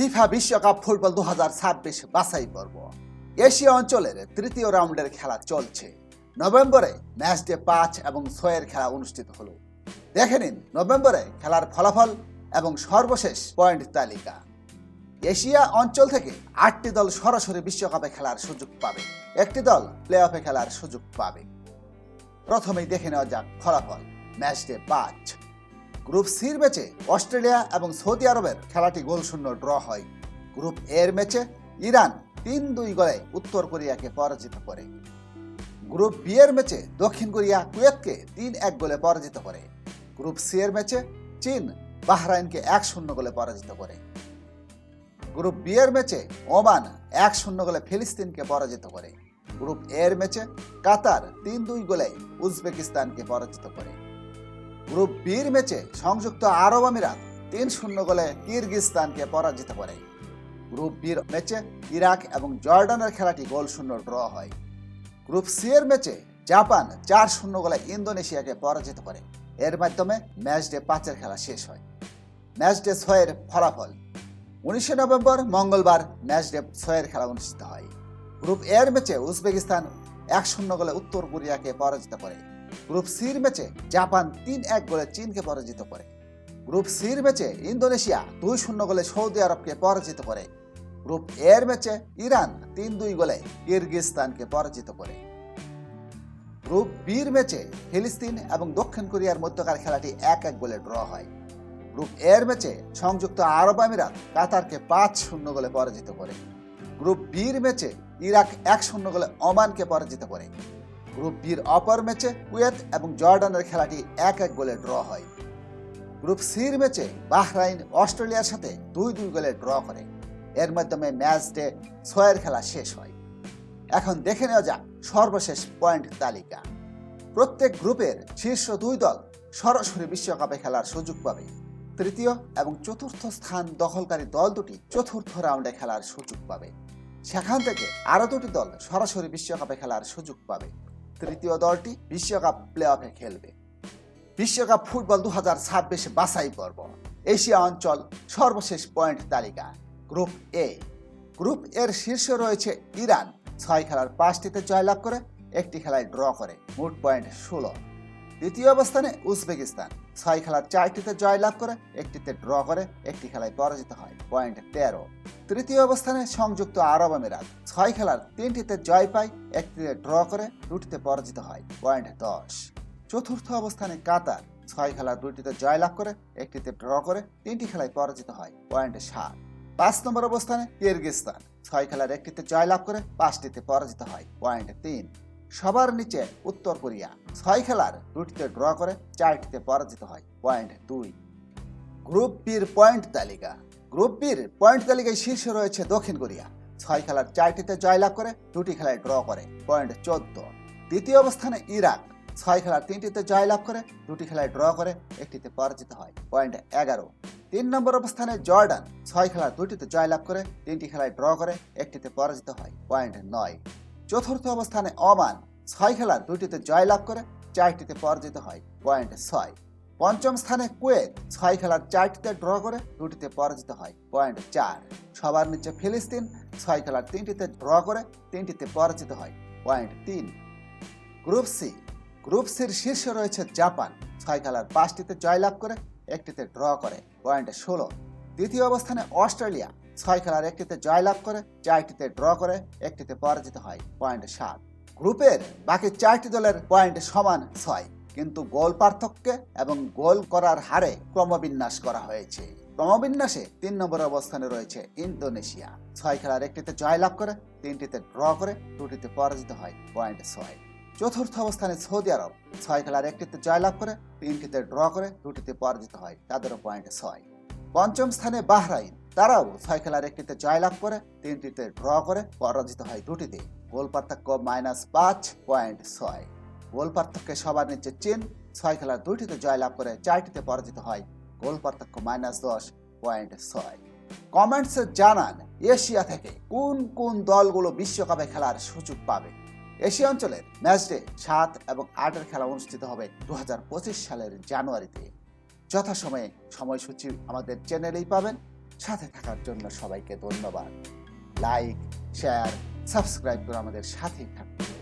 FIFA বিশ্বকাপ football দু হাজার ছাব্বিশ বাছাই পর্ব। এশিয়া অঞ্চলের তৃতীয় রাউন্ডের খেলা চলছে। নভেম্বরে ম্যাচ ডে পাঁচ এবং ছয়ের খেলা অনুষ্ঠিত হলো। দেখে নিন নভেম্বরে খেলার ফলাফল এবং সর্বশেষ পয়েন্ট তালিকা। এশিয়া অঞ্চল থেকে আটটি দল সরাসরি বিশ্বকাপে খেলার সুযোগ পাবে। একটি দল প্লে অফে খেলার সুযোগ পাবে। প্রথমেই দেখে নেওয়া যাক ফলাফল। ম্যাচ ডে পাঁচ। গ্রুপ সির ম্যাচে অস্ট্রেলিয়া এবং সৌদি আরবের খেলাটি গোল শূন্য ড্র হয়। গ্রুপ এর ম্যাচে ইরান তিন দুই গোলে উত্তর কোরিয়াকে পরাজিত করে। গ্রুপ বি এর ম্যাচে দক্ষিণ কোরিয়া কুয়েতকে তিন এক গোলে পরাজিত করে। গ্রুপ সি এর ম্যাচে চীন বাহরাইনকে এক শূন্য গোলে পরাজিত করে। গ্রুপ বি এর ম্যাচে ওমান এক শূন্য গোলে ফিলিস্তিনকে পরাজিত করে। গ্রুপ এর ম্যাচে কাতার তিন দুই গোলে উজবেকিস্তানকে পরাজিত করে। গ্রুপ বির ম্যাচে সংযুক্ত আরব আমিরাত তিন শূন্য গোলে কিরগিস্তানকে পরাজিত করে। গ্রুপ বির ম্যাচে ইরাক এবং জর্ডানের খেলাটি গোল শূন্য ড্র হয়। গ্রুপ সি এর ম্যাচে জাপান চার শূন্য গোলে ইন্দোনেশিয়াকে পরাজিত করে। এর মাধ্যমে ম্যাচ ডে পাঁচের খেলা শেষ হয়। ম্যাচ ডে ছয়ের ফলাফল। উনিশে নভেম্বর মঙ্গলবার ম্যাচ ডে ছয়ের খেলা অনুষ্ঠিত হয়। গ্রুপ এর ম্যাচে উজবেকিস্তান এক শূন্য গোলে উত্তর কোরিয়াকে পরাজিত করে। গ্রুপ সির ম্যাচে জাপান তিন এক গোলে চীনকে পরাজিত করে। গ্রুপ সির ম্যাচে ইন্দোনেশিয়া দুই শূন্য গোলে সৌদি আরবকে পরাজিত করে। গ্রুপ এর ম্যাচে ইরান তিন দুই গোলে কিরগিস্তানকে পরাজিত করে। গ্রুপ বির ম্যাচে ফিলিস্তিন এবং দক্ষিণ কোরিয়ার মধ্যকার খেলাটি এক এক গোলে ড্র হয়। গ্রুপ এর ম্যাচে সংযুক্ত আরব আমিরাত কাতারকে পাঁচ শূন্য গোলে পরাজিত করে। গ্রুপ বির ম্যাচে ইরাক এক শূন্য গোলে ওমানকে পরাজিত করে। গ্রুপ বির অপর ম্যাচে কুয়েত এবং জর্ডানের খেলাটি এক এক গোলে ড্র হয়। গ্রুপ সির ম্যাচে বাহরাইন অস্ট্রেলিয়ার সাথে দুই দুই গোলে ড্র করে। এর মাধ্যমে ম্যাচ ডে ছয়ের খেলা শেষ হয়। এখন দেখে নেওয়া যাক সর্বশেষ পয়েন্ট তালিকা। প্রত্যেক গ্রুপের শীর্ষ দুই দল সরাসরি বিশ্বকাপে খেলার সুযোগ পাবে। তৃতীয় এবং চতুর্থ স্থান দখলকারী দল দুটি চতুর্থ রাউন্ডে খেলার সুযোগ পাবে। সেখান থেকে আরও দুটি দল সরাসরি বিশ্বকাপে খেলার সুযোগ পাবে। তৃতীয় দলটি বিশ্বকাপ প্লে অফে খেলবে। বিশ্বকাপ ফুটবল দু হাজার ছাব্বিশে বাছাই পর্ব। এশিয়া অঞ্চল সর্বশেষ পয়েন্ট তালিকা। গ্রুপ এ গ্রুপ এর শীর্ষে রয়েছে ইরান। ছয় খেলার পাঁচটিতে জয়লাভ করে, একটি খেলায় ড্র করে, মোট পয়েন্ট ষোলো। দ্বিতীয় অবস্থানে উজবেকিস্তান। ছয় খেলার চারটিতে জয়লাভ করে, একটিতে ড্র করে, একটি খেলায় পরাজিত হয়, পয়েন্ট তেরো। তৃতীয় অবস্থানে সংযুক্ত আরব আমিরাত। ছয় খেলার তিনটিতে জয় পায়, একটিতে ড্র করে দুটিতে পরাজিত হয়, পয়েন্ট দশ। চতুর্থ অবস্থানে কাতার ছয় খেলার দুটিতে জয়লাভ করে, একটিতে ড্র করে তিনটি খেলায় পরাজিত হয়, পয়েন্ট সাত। পাঁচ নম্বর অবস্থানে কিরগিস্তান ছয় খেলার একটিতে জয়লাভ করে, পাঁচটিতে পরাজিত হয়, পয়েন্ট তিন। সবার নিচে উত্তর কোরিয়া ছয় খেলার দুটিতে ড্র করে, চারটিতে পরাজিত হয়, পয়েন্ট দুই। গ্রুপ বির পয়েন্ট তালিকা গ্রুপ বির পয়েন্ট তালিকায় শীর্ষে রয়েছে দক্ষিণ কোরিয়া। ছয় খেলার চারটিতে জয়লাভ করে, দুটি খেলায় ড্র করে, পয়েন্ট চোদ্দ। দ্বিতীয় অবস্থানে ইরাক, ছয় খেলার তিনটিতে জয়লাভ করে, দুটি খেলায় ড্র করে, একটিতে পরাজিত হয়, পয়েন্ট এগারো। তিন নম্বর অবস্থানে জর্ডান, ছয় খেলার দুটিতে জয়লাভ করে, তিনটি খেলায় ড্র করে, একটিতে পরাজিত হয়, পয়েন্ট নয়। চতুর্থ অবস্থানে ওমান, ছয় খেলার দুটিতে জয়লাভ করে, চারটিতে পরাজিত হয়, পয়েন্ট ছয়। পঞ্চম স্থানে কুয়েত, ছয় খেলার চারটিতে ড্র করে দুটিতে পরাজিত হয়। পয়েন্ট চার, সবার নিচে ফিলিস্তিন, ছয় খেলার তিনটিতে ড্র করে তিনটিতে পরাজিত হয়। পয়েন্ট তিন, গ্রুপ সি, গ্রুপ সির শীর্ষে রয়েছে জাপান, ছয় খেলার পাঁচটিতে জয়লাভ করে একটিতে ড্র করে। পয়েন্ট ষোলো, দ্বিতীয় অবস্থানে অস্ট্রেলিয়া, ছয় খেলার একটিতে জয়লাভ করে চারটিতে ড্র করে একটিতে পরাজিত হয়। পয়েন্ট সাত, গ্রুপের বাকি চারটি দলের পয়েন্ট সমান ছয়। কিন্তু গোল পার্থক্যে এবং গোল করার হারে ক্রমবিন্যাস করা হয়েছে। ক্রমবিন্যাসে তিন নম্বর অবস্থানে রয়েছে ইন্দোনেশিয়া। ছয় খেলার একটিতে জয়লাভ করে, তিনটিতে ড্র করে, দুটিতে পরাজিত হয় পয়েন্ট ছয়। চতুর্থ অবস্থানে সৌদি আরব। ছয় খেলার একটিতে জয়লাভ করে, তিনটিতে ড্র করে, দুটিতে পরাজিত হয় তাদেরও পয়েন্ট ছয়। পঞ্চম স্থানে বাহরাইন। তারাও ছয় খেলার একটিতে জয়লাভ করে, তিনটিতে ড্র করে, পরাজিত হয় দুটিতে। গোল পার্থক্য মাইনাস পাঁচ, পয়েন্ট ছয়। গোল পার্থক্যে সবার নিচে চীন, ছয় খেলার দুইটিতে জয়লাভ করে চারটিতে পরাজিত হয়। গোল পার্থক্য মাইনাস দশ পয়েন্ট ছয়। কমেন্টসে জানান, এশিয়া থেকে কোন কোন দলগুলো বিশ্বকাপে খেলার সুযোগ পাবে? এশিয়া অঞ্চলের ম্যাচ ডে সাত এবং আটের খেলা অনুষ্ঠিত হবে দু হাজার পঁচিশ সালের জানুয়ারিতে। যথাসময়ে সময়সূচি আমাদের চ্যানেলেই পাবেন। সাথে থাকার জন্য সবাইকে ধন্যবাদ। লাইক, শেয়ার, সাবস্ক্রাইব করে আমাদের সাথেই থাকুন।